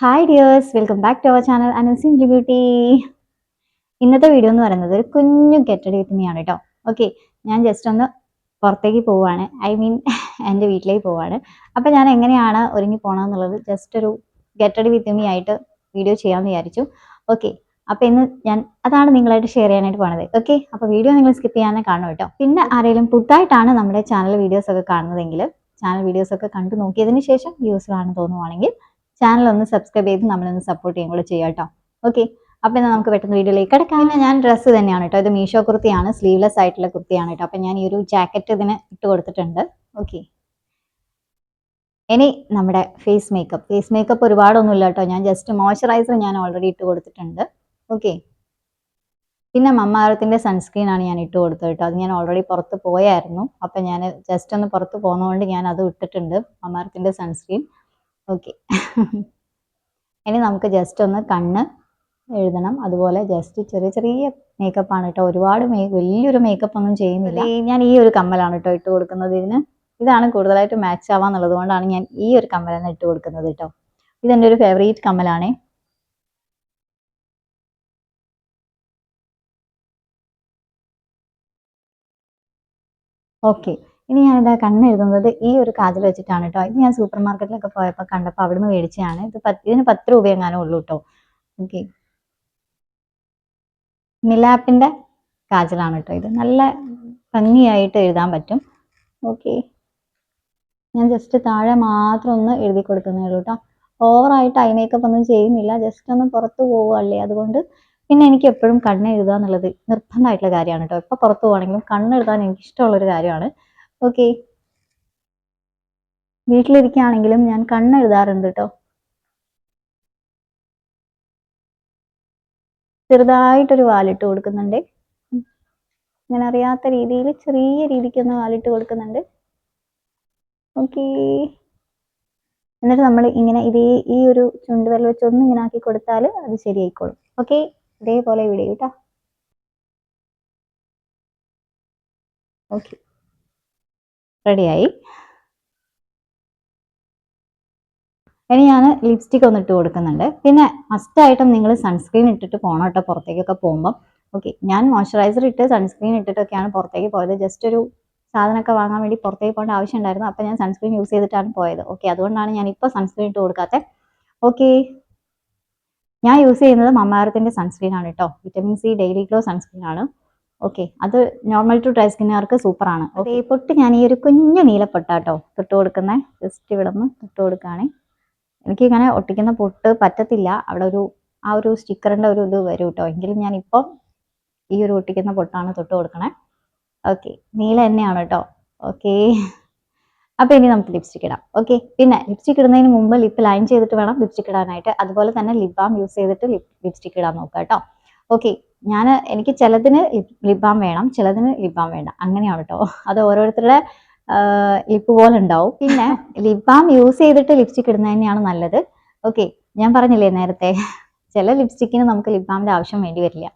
Hi dears welcome back to our channel അനസിൻ beauty ഇന്നത്തെ video എന്ന് പറയുന്നത് ഒരു കുഞ്ഞു ഗെറ്റഡ് വിത്ത് മീ ആണ് കേട്ടോ ഓക്കെ ഞാൻ ജസ്റ്റ് ഒന്ന് പുറത്തേക്ക് പോവാണ് ഐ മീൻ എന്റെ വീട്ടിലേക്ക് പോവാണ് അപ്പോൾ ഞാൻ എങ്ങനെയാണ് ഒരുങ്ങി പോകണമെന്നുള്ളത് ജസ്റ്റ് ഒരു ഗെറ്റഡ് വിത്ത് മീ ആയിട്ട് വീഡിയോ ചെയ്യാമെന്ന് വിചാരിച്ചു. ഓക്കെ അപ്പോൾ ഇന്ന് ഞാൻ അതാണ് നിങ്ങളായിട്ട് ഷെയർ ചെയ്യാനായിട്ട് പോണത്. ഓക്കെ അപ്പോൾ വീഡിയോ നിങ്ങൾ സ്കിപ്പ് ചെയ്യാനേ കാണും കേട്ടോ പിന്നെ ആരെങ്കിലും പുതുതായിട്ടാണ് നമ്മുടെ ചാനൽ വീഡിയോസ് ഒക്കെ കാണുന്നതെങ്കിൽ ചാനൽ വീഡിയോസ് ഒക്കെ കണ്ടു നോക്കിയതിന് ശേഷം യൂസ്ഫുൾ ആണെന്ന് തോന്നുവാണെങ്കിൽ ചാനൽ ഒന്ന് സബ്സ്ക്രൈബ് ചെയ്ത് നമ്മളൊന്ന് സപ്പോർട്ട് ചെയ്യും കൂടെ ചെയ്യാം കേട്ടോ. ഓക്കെ അപ്പോൾ എന്നാൽ നമുക്ക് പെട്ടെന്ന് വീഡിയോയിലേക്ക് കിടക്കാം. ഞാൻ ഡ്രസ്സ് തന്നെയാണ് കേട്ടോ. ഇത് മീഷോ കുർത്തിയാണ്. സ്ലീവ്ലെസ് ആയിട്ടുള്ള കുർത്തിയാണ് കേട്ടോ. അപ്പോൾ ഞാൻ ഈ ഒരു ജാക്കറ്റ് ഇതിന് ഇട്ട് കൊടുത്തിട്ടുണ്ട്. ഓക്കെ ഇനി നമ്മുടെ ഫേസ് മേക്കപ്പ് ഫേസ് മേക്കപ്പ് ഒരുപാടൊന്നുമില്ല കേട്ടോ. ഞാൻ ജസ്റ്റ് മോയ്സ്ചറൈസർ ഞാൻ ഓൾറെഡി ഇട്ട് കൊടുത്തിട്ടുണ്ട്. ഓക്കെ പിന്നെ മമ്മാരത്തിന്റെ സൺസ്ക്രീൻ ആണ് ഞാൻ ഇട്ട് കൊടുത്തത് കേട്ടോ. അത് ഞാൻ ഓൾറെഡി പുറത്ത് പോയായിരുന്നു. അപ്പം ഞാൻ ജസ്റ്റ് ഒന്ന് പുറത്ത് പോകുന്നതുകൊണ്ട് ഞാൻ അത് ഇട്ടിട്ടുണ്ട്. മമ്മാരത്തിന്റെ സൺസ്ക്രീൻ ഓക്കെ ഇനി നമുക്ക് ജസ്റ്റ് ഒന്ന് കണ്ണ് എഴുതണം. അതുപോലെ ജസ്റ്റ് ചെറിയ ചെറിയ മേക്കപ്പ് ആണ് കേട്ടോ. ഒരുപാട് മേ വലിയൊരു മേക്കപ്പ് ഒന്നും ചെയ്യുന്നില്ല. ഞാൻ ഈ ഒരു കമ്മലാണ് കേട്ടോ ഇട്ട് കൊടുക്കുന്നത്. ഇതിന് ഇതാണ് കൂടുതലായിട്ട് മാച്ച് ആവാന്നുള്ളത് കൊണ്ടാണ് ഞാൻ ഈ ഒരു കമ്മലാണ് ഇട്ട് കൊടുക്കുന്നത് കേട്ടോ. ഇതെന്റെ ഒരു ഫേവറേറ്റ് കമ്മലാണേ. ഓക്കെ ഇനി ഞാനിതാ കണ്ണ് എഴുതുന്നത് ഈ ഒരു കാജൽ വെച്ചിട്ടാണ് കേട്ടോ ഇത് ഞാൻ സൂപ്പർ മാർക്കറ്റിലൊക്കെ പോയപ്പോൾ കണ്ടപ്പോൾ അവിടുന്ന് മേടിച്ചതാണ്. ഇത് പത്ത് ഇതിന് പത്ത് രൂപ എങ്ങാനും ഉള്ളൂ കേട്ടോ ഓക്കെ. മിലാപ്പിന്റെ കാജലാണ് കേട്ടോ ഇത്. നല്ല ഭംഗിയായിട്ട് എഴുതാൻ പറ്റും. ഓക്കെ. ഞാൻ ജസ്റ്റ് താഴെ മാത്രം ഒന്ന് എഴുതി കൊടുക്കുന്നേ ഉള്ളൂ കേട്ടോ ഓവറായിട്ട് ഐ മേക്കപ്പ് ഒന്നും ചെയ്യുന്നില്ല. ജസ്റ്റ് ഒന്ന് പുറത്ത് പോവുകയല്ലേ. അതുകൊണ്ട് പിന്നെ എനിക്ക് എപ്പോഴും കണ്ണെഴുതുക എന്നുള്ളത് നിർബന്ധമായിട്ടുള്ള കാര്യമാണ് കേട്ടോ എപ്പോൾ പുറത്ത് പോകണമെങ്കിലും കണ്ണെഴുതാൻ എനിക്ക് ഇഷ്ടമുള്ളൊരു കാര്യമാണ്. ഓക്കെ വീട്ടിലിരിക്കുകയാണെങ്കിലും ഞാൻ കണ്ണെഴുതാറുണ്ട് കേട്ടോ ചെറുതായിട്ടൊരു വാലിട്ട് കൊടുക്കുന്നുണ്ട്. ഞാൻ അറിയാത്ത രീതിയിൽ ചെറിയ രീതിക്കൊന്ന് വാലിട്ട് കൊടുക്കുന്നുണ്ട്. ഓക്കെ എന്നിട്ട് നമ്മൾ ഇങ്ങനെ ഇതേ ഈ ഒരു ചുണ്ടുവരൽ വെച്ച് ഒന്ന് ഇങ്ങനെ ആക്കി കൊടുത്താൽ അത് ശരിയായിക്കോളും. ഓക്കെ ഇതേപോലെ ഇവിടെ കേട്ടോ ഓക്കെ റെഡിയായി. ഇനി ഞാൻ ലിപ്സ്റ്റിക് ഒന്ന് ഇട്ട് കൊടുക്കുന്നുണ്ട്. പിന്നെ മസ്റ്റായിട്ടും നിങ്ങൾ സൺസ്ക്രീൻ ഇട്ടിട്ട് പോകണം കേട്ടോ പുറത്തേക്കൊക്കെ പോകുമ്പം. ഓക്കെ ഞാൻ മോയ്സ്ചറൈസർ ഇട്ട് സൺസ്ക്രീൻ ഇട്ടിട്ടൊക്കെയാണ് പുറത്തേക്ക് പോയത്. ജസ്റ്റ് ഒരു സാധനമൊക്കെ വാങ്ങാൻ വേണ്ടി പുറത്തേക്ക് പോകേണ്ട ആവശ്യം ഉണ്ടായിരുന്നു അപ്പോൾ ഞാൻ സൺസ്ക്രീൻ യൂസ് ചെയ്തിട്ടാണ് പോയത്. ഓക്കെ അതുകൊണ്ടാണ് ഞാൻ ഇപ്പോൾ സൺസ്ക്രീൻ ഇട്ട് കൊടുക്കാത്തത് ഓക്കെ ഞാൻ യൂസ് ചെയ്യുന്നത് മമ്മാരത്തിന്റെ സൺസ്ക്രീൻ ആണ് കേട്ടോ. Vitamin C daily glow sunscreen ആണ്. ഓക്കെ അത് നോർമൽ ടു ഡ്രൈ സ്കിന്നുകാർക്ക് സൂപ്പറാണ് ഓക്കെ പൊട്ട് ഞാൻ ഈ ഒരു കുഞ്ഞു നീലപ്പൊട്ടാട്ടോ തൊട്ട് കൊടുക്കുന്നത് ജസ്റ്റ് ഇവിടെ നിന്ന് തൊട്ട് എനിക്ക് എനിക്കിങ്ങനെ ഒട്ടിക്കുന്ന പൊട്ട് പറ്റത്തില്ല. അവിടെ ഒരു ആ ഒരു സ്റ്റിക്കറിന്റെ ഒരു ഇത് വരും കേട്ടോ എങ്കിലും ഞാനിപ്പം ഈ ഒരു ഒട്ടിക്കുന്ന പൊട്ടാണ് തൊട്ട് കൊടുക്കണേ. ഓക്കെ നീല തന്നെയാണ് കേട്ടോ ഓക്കെ അപ്പോൾ ഇനി നമുക്ക് ലിപ്സ്റ്റിക് ഇടാം. ഓക്കെ പിന്നെ ലിപ്സ്റ്റിക് ഇടുന്നതിന് മുമ്പ് ലിപ്പ് ലൈൻ ചെയ്തിട്ട് വേണം ലിപ്സ്റ്റിക് ഇടാനായിട്ട്. അതുപോലെ തന്നെ ലിപ് ബാം യൂസ് ചെയ്തിട്ട് ലിപ് ലിപ്സ്റ്റിക് ഇടാൻ നോക്കാം കേട്ടോ ഓക്കെ ഞാൻ എനിക്ക് ചിലതിന് ലിബാം വേണം ചിലതിന് ലിബാം വേണം വേണ്ട. അങ്ങനെയാണ് കേട്ടോ അത് ഓരോരുത്തരുടെ ലിപ്പ് പോലെ ഉണ്ടാവും. പിന്നെ ലിബാം യൂസ് ചെയ്തിട്ട് ലിപ്സ്റ്റിക് ഇടുന്നത് തന്നെയാണ് നല്ലത്. ഓക്കെ ഞാൻ പറഞ്ഞില്ലേ നേരത്തെ ചില ലിപ്സ്റ്റിക്കിന് നമുക്ക് ലിപ് ബാമിന്റെ ആവശ്യം വേണ്ടി വരില്ല.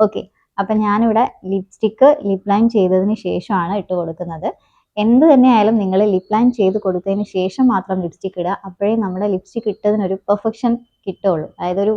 ഓക്കെ അപ്പം ഞാനിവിടെ ലിപ്സ്റ്റിക്ക് ലിപ് ലൈൻ ചെയ്തതിന് ശേഷമാണ് ഇട്ട് കൊടുക്കുന്നത്. എന്ത് തന്നെയായാലും നിങ്ങൾ ലിപ് ലൈൻ ചെയ്ത് കൊടുത്തതിന് ശേഷം മാത്രം ലിപ്സ്റ്റിക് ഇടുക. അപ്പോഴേ നമ്മുടെ ലിപ്സ്റ്റിക് ഇട്ടതിനൊരു പെർഫെക്ഷൻ കിട്ടുള്ളൂ അതായത് ഒരു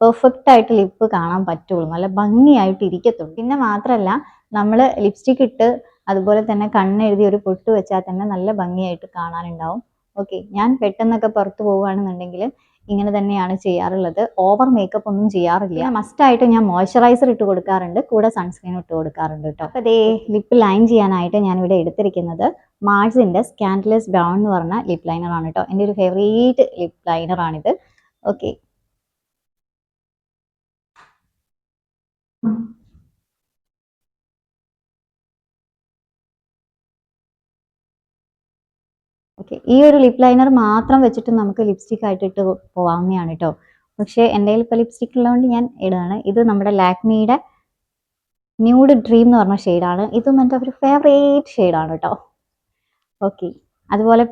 പെർഫെക്റ്റ് ആയിട്ട് ലിപ്പ് കാണാൻ പറ്റുള്ളൂ. നല്ല ഭംഗിയായിട്ട് ഇരിക്കത്തുള്ളൂ. പിന്നെ മാത്രമല്ല നമ്മൾ ലിപ്സ്റ്റിക് ഇട്ട് അതുപോലെ തന്നെ കണ്ണെഴുതി ഒരു പൊട്ട് വെച്ചാൽ തന്നെ നല്ല ഭംഗിയായിട്ട് കാണാനുണ്ടാവും. ഓക്കെ ഞാൻ പെട്ടെന്നൊക്കെ പുറത്തു പോവുകയാണെന്നുണ്ടെങ്കിൽ ഇങ്ങനെ തന്നെയാണ് ചെയ്യാറുള്ളത്. ഓവർ മേക്കപ്പ് ഒന്നും ചെയ്യാറില്ല. മസ്റ്റായിട്ട് ഞാൻ മോയ്സ്ചറൈസർ ഇട്ട് കൊടുക്കാറുണ്ട്. കൂടെ സൺസ്ക്രീൻ ഇട്ട് കൊടുക്കാറുണ്ട് കേട്ടോ. അപ്പോൾ അതേ ലിപ്പ് ലൈൻ ചെയ്യാനായിട്ട് ഞാൻ ഇവിടെ എടുത്തിരിക്കുന്നത് മാർസിന്റെ സ്കാൻഡ്ലെസ് ബ്രൗൺ എന്ന് പറഞ്ഞ ലിപ്പ് ലൈനറാണ് കേട്ടോ. എന്റെ ഒരു ഫേവറേറ്റ് ലിപ്പ് ലൈനറാണിത് ഓക്കെ ഓക്കെ ഈ ഒരു ലിപ് ലൈനർ മാത്രം വെച്ചിട്ട് നമുക്ക് ലിപ്സ്റ്റിക് ആയിട്ട് ഇട്ട് പോവാവുന്നതാണ് കേട്ടോ പക്ഷേ എന്റെ കയ്യിൽ ഇപ്പോൾ ലിപ്സ്റ്റിക് ഉള്ളതുകൊണ്ട് ഞാൻ ഇടുകയാണ്. ഇത് നമ്മുടെ ലാക്മിയുടെ ന്യൂഡ് ഡ്രീം എന്ന് പറഞ്ഞ ഷെയ്ഡാണ് ഇതും എന്റെ ഒരു ഫേവറേറ്റ് ഷെയ്ഡാണ് കേട്ടോ ഓക്കെ അതുപോലെ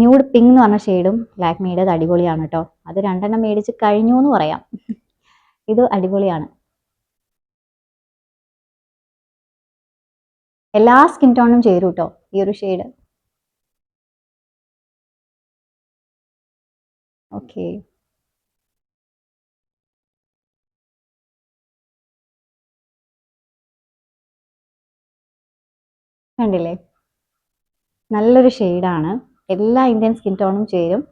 ന്യൂഡ് പിങ്ക് എന്ന് പറഞ്ഞ ഷെയ്ഡും ലാക്മിയുടെ അടിപൊളിയാണ് കേട്ടോ അത് രണ്ടെണ്ണം മേടിച്ച് കഴിഞ്ഞു എന്ന് പറയാം. ഇത് അടിപൊളിയാണ്. എല്ലാ സ്കിൻ ടോണും ചേരും കേട്ടോ ഈ ഒരു ഷെയ്ഡ് ഓക്കെ കണ്ടില്ലേ? നല്ലൊരു ഷെയ്ഡാണ് എല്ലാ ഇന്ത്യൻ സ്കിൻ ടോണും ചേരും.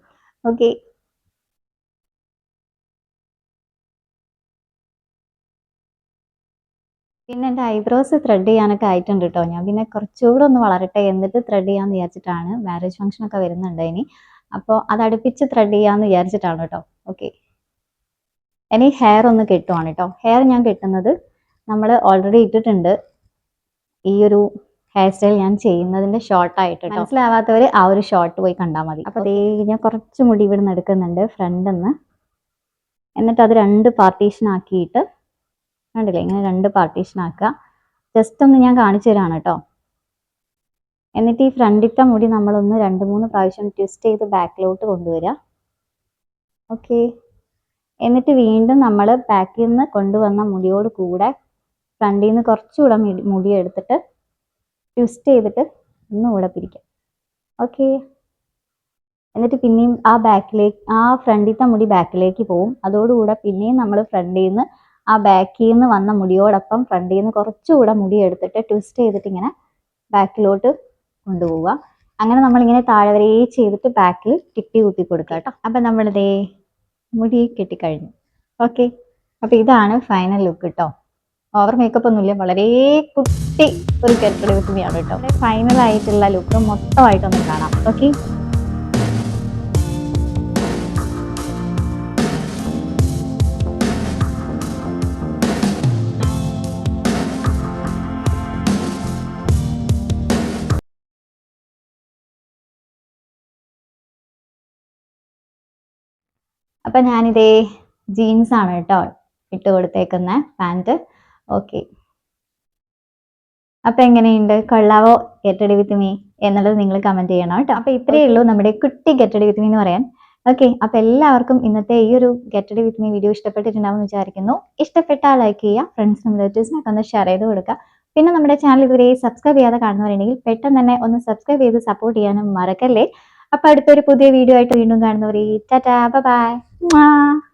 ഓക്കെ പിന്നെ എന്റെ ഐബ്രോസ് ത്രെഡ് ചെയ്യാനൊക്കെ ആയിട്ടുണ്ട് കേട്ടോ ഞാൻ പിന്നെ കുറച്ചുകൂടെ ഒന്ന് വളരട്ടെ എന്നിട്ട് ത്രെഡ് ചെയ്യാന്ന് വിചാരിച്ചിട്ടാണ് മാരേജ് ഫംഗ്ഷനൊക്കെ വരുന്നുണ്ട് ഇനി. അപ്പോൾ അത് അടുപ്പിച്ച് ത്രെഡ് ചെയ്യാമെന്ന് വിചാരിച്ചിട്ടാണ് കേട്ടോ ഓക്കെ ഇനി ഹെയർ ഒന്ന് കെട്ടുവാണ് കേട്ടോ ഹെയർ ഞാൻ കെട്ടുന്നത് നമ്മൾ ഓൾറെഡി ഇട്ടിട്ടുണ്ട്. ഈ ഒരു ഹെയർ സ്റ്റൈൽ ഞാൻ ചെയ്യുന്നതിന്റെ ഷോർട്ടായിട്ട് മനസ്സിലാവാത്തവർ ആ ഒരു ഷോർട്ട് പോയി കണ്ടാൽ മതി. അപ്പോൾ അതേ ഞാൻ കുറച്ച് മുടി ഇവിടെ നിന്ന് എടുക്കുന്നുണ്ട് ഫ്രണ്ടിൽ നിന്ന് എന്നിട്ട് അത് രണ്ട് പാർട്ടീഷൻ ആക്കിയിട്ട് കണ്ടില്ലേ? ഇങ്ങനെ രണ്ട് പാർട്ടീഷൻ ആക്കുക. ജസ്റ്റ് ഒന്ന് ഞാൻ കാണിച്ചു തരാണ് കേട്ടോ എന്നിട്ട് ഈ ഫ്രണ്ടിത്തെ മുടി നമ്മളൊന്ന് രണ്ട് മൂന്ന് പ്രാവശ്യം ട്വിസ്റ്റ് ചെയ്ത് ബാക്കിലോട്ട് കൊണ്ടുവരിക. ഓക്കെ എന്നിട്ട് വീണ്ടും നമ്മൾ ബാക്കിൽ നിന്ന് കൊണ്ടുവന്ന മുടിയോട് കൂടെ ഫ്രണ്ടിൽ നിന്ന് കുറച്ചുകൂടെ മുടി എടുത്തിട്ട് ട്വിസ്റ്റ് ചെയ്തിട്ട് ഒന്നുകൂടെ പിരിക്കാം. ഓക്കെ എന്നിട്ട് പിന്നെയും ആ ബാക്കിലേക്ക് ആ ഫ്രണ്ടിലത്തെ മുടി ബാക്കിലേക്ക് പോവും. അതോടുകൂടെ പിന്നെയും നമ്മൾ ഫ്രണ്ടിൽ നിന്ന് ആ ബാക്കിൽ നിന്ന് വന്ന മുടിയോടൊപ്പം ഫ്രണ്ടിൽ നിന്ന് കുറച്ചുകൂടെ മുടി എടുത്തിട്ട് ട്വിസ്റ്റ് ചെയ്തിട്ട് ഇങ്ങനെ ബാക്കിലോട്ട് കൊണ്ടുപോവുക. അങ്ങനെ നമ്മളിങ്ങനെ താഴെ വരെ ചെയ്തിട്ട് ബാക്കിൽ ടിപ്പി കുത്തി കൊടുക്കുക കേട്ടോ. അപ്പം നമ്മളിതേ മുടി കെട്ടിക്കഴിഞ്ഞു. ഓക്കെ അപ്പം ഇതാണ് ഫൈനൽ ലുക്ക് കേട്ടോ ഓവർ മേക്കപ്പ് ഒന്നുമില്ല. വളരെ കുട്ടി ഒരു കെട്ടിടത്തുകയാണ് കേട്ടോ ഫൈനൽ ആയിട്ടുള്ള ലുക്ക് മൊത്തമായിട്ടൊന്ന് കാണാം. ഓക്കെ അപ്പം ഞാനിതേ ജീൻസ് ആണ് കേട്ടോ ഇട്ട് കൊടുത്തേക്കുന്ന പാന്റ് ഓക്കെ അപ്പം എങ്ങനെയുണ്ട്? കൊള്ളാവോ? ഗെറ്റഡി വിത്ത് മീ എന്നുള്ളത് നിങ്ങൾ കമന്റ് ചെയ്യണം കേട്ടോ. അപ്പൊ ഇത്രയേ ഉള്ളൂ നമ്മുടെ കുട്ടി ഗെറ്റഡി വിത്ത് മീ എന്ന് പറയാൻ. ഓക്കെ അപ്പൊ എല്ലാവർക്കും ഇന്നത്തെ ഈ ഒരു ഗെറ്റഡി വിത്ത് മീ വീഡിയോ ഇഷ്ടപ്പെട്ടിട്ടുണ്ടാവും എന്ന് വിചാരിക്കുന്നു. ഇഷ്ടപ്പെട്ടാൽ ലൈക്ക് ചെയ്യുക ഫ്രണ്ട്സിനും റിലേറ്റീവ്സിനൊക്കെ ഒന്ന് ഷെയർ ചെയ്ത് കൊടുക്കുക. പിന്നെ നമ്മുടെ ചാനൽ ഇതുവരെ സബ്സ്ക്രൈബ് ചെയ്യാതെ കാണുന്നവരുണ്ടെങ്കിൽ പെട്ടെന്ന് തന്നെ ഒന്ന് സബ്സ്ക്രൈബ് ചെയ്ത് സപ്പോർട്ട് ചെയ്യാനും മറക്കല്ലേ. അപ്പോൾ അടുത്തൊരു പുതിയ വീഡിയോ ആയിട്ട് വീണ്ടും കാണുന്നവരെ ടാറ്റാ ബൈ 木啊。